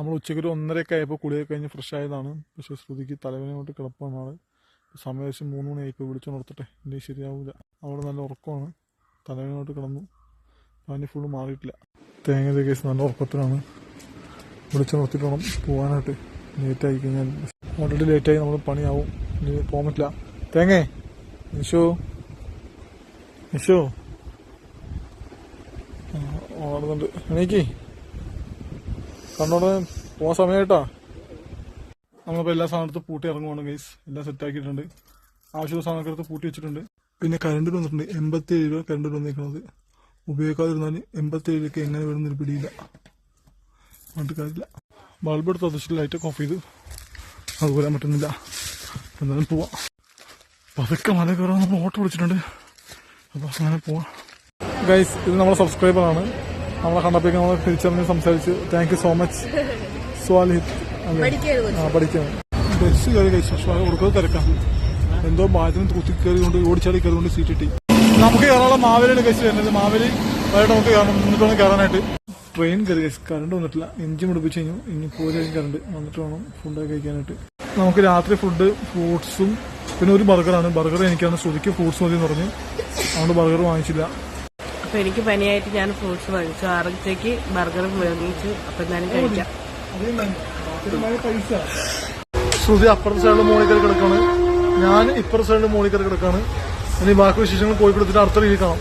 നമ്മൾ ഉച്ചയ്ക്ക് ഒരു ഒന്നരയൊക്കെ ആയപ്പോൾ കുളിയൊക്കെ കഴിഞ്ഞ് ഫ്രഷ് ആയതാണ്. പക്ഷേ ശ്രുതിക്ക് തലവേനോട്ട് കിടപ്പാണ് ആൾ സമയം വെച്ച് മൂന്ന് മണിയായിപ്പോൾ വിളിച്ചു നിർത്തട്ടെ. ഇനി ശരിയാവില്ല അവിടെ നല്ല ഉറക്കമാണ്. തലവേനോട്ട് കിടന്നു. പനി ഫുള്ള് മാറിയിട്ടില്ല. തേങ്ങ കേസ് നല്ല ഉറക്കത്തിലാണ്. വിളിച്ചു നിർത്തിട്ട് വേണം പോകാനായിട്ട് ആയി കഴിഞ്ഞാൽ ഓൾറെഡി ആയി നമ്മൾ പണിയാവും. ഇനി പോകാൻ പറ്റില്ല. തേങ്ങേ നിഷോ? നിഷോ? ഓടുന്നുണ്ട് എണീക്ക്. കണ്ടോടെ പോകാൻ സമയമായിട്ടാ നമ്മളിപ്പോൾ എല്ലാ സാധനത്തും പൂട്ടി ഇറങ്ങുവാണ് ഗൈസ് എല്ലാം സെറ്റ് ആക്കിയിട്ടുണ്ട്. ആവശ്യമുള്ള സാധനമൊക്കെ എടുത്ത് പൂട്ടി വെച്ചിട്ടുണ്ട്. പിന്നെ കരണ്ട് വന്നിട്ടുണ്ട്. എൺപത്തി ഏഴ് രൂപ കരണ്ട് വന്നിരിക്കുന്നത് ഉപയോഗിക്കാതിരുന്നാൽ എൺപത്തി ഏഴിലേക്ക് എങ്ങനെ വരുന്നൊരു പിടിയില്ല. പറഞ്ഞിട്ട് കാര്യമില്ല. ബൾബ് എടുത്ത് അതിച്ചിട്ട് ലൈറ്റൊക്കെ ഓഫ് ചെയ്തു അത് വരാൻ പറ്റുന്നില്ല. എന്നാലും പോവാം. പതുക്കെ മല കയറാൻ നമ്മൾ ഓട്ടോ വിളിച്ചിട്ടുണ്ട് അപ്പോൾ അങ്ങനെ പോവാം. ഗൈസ് ഇത് നമ്മുടെ സബ്സ്ക്രൈബറാണ് നമ്മളെ കണ്ടപ്പോ നമ്മൾ തിരിച്ചറിഞ്ഞ് സംസാരിച്ച് താങ്ക് യു സോ മച്ച് സ്വാലിഹിത് അല്ലേ? ആ പഠിക്കാണ് ബസ് കയറി കഴിച്ചു. പക്ഷേ കൊടുക്കുന്നത് തിരക്കാം. എന്തോ ഭാഗ്യത്തിന് തൂത്തി കയറിക്കൊണ്ട് ഓടിച്ചാടി കയറിക്കൊണ്ട് സീറ്റ് കിട്ടി നമുക്ക് കയറാനുള്ള മാവേലിയാണ് കഴിച്ച് വരുന്നത്. മാവേലി വൈകിട്ട് നമുക്ക് കയറണം എന്നിട്ട് വേണം കയറാനായിട്ട് ട്രെയിൻ കയറി. കഴിച്ചു കറണ്ട് വന്നിട്ടില്ല. എഞ്ചിൻ പിടിപ്പിച്ച് കഴിഞ്ഞു. ഇനി പോയി കറണ്ട് വന്നിട്ട് വേണം ഫുഡ് കഴിക്കാനായിട്ട്. നമുക്ക് രാത്രി ഫുഡ് ഫ്രൂട്ട്സും പിന്നെ ഒരു ബർഗറാണ് ബർഗർ എനിക്കാണ് ശ്രുതിക്ക് ഫ്രൂട്ട്സ് മതി എന്ന് പറഞ്ഞു. അതുകൊണ്ട് ബർഗർ വാങ്ങിച്ചില്ല. അപ്പൊ എനിക്ക് പനിയായിട്ട് ഞാൻ ഫ്രൂട്ട്സ് വാങ്ങിച്ചു ആറരത്തേക്ക് ബർഗർ വാങ്ങിച്ചു അപ്പൊ ഞാൻ കഴിക്കാം. ശ്രുതി അപ്പുറത്തെ സൈഡിൽ കയറി കിടക്കാണ്. ഞാൻ ഇപ്പുറത്തെ സൈഡിൽ മോണിക്കർ കിടക്കാണ്. ഇനി ബാക്കി വിശേഷങ്ങൾ കോഴിക്കോട് അടുത്ത രീതിയിൽ കാണാം.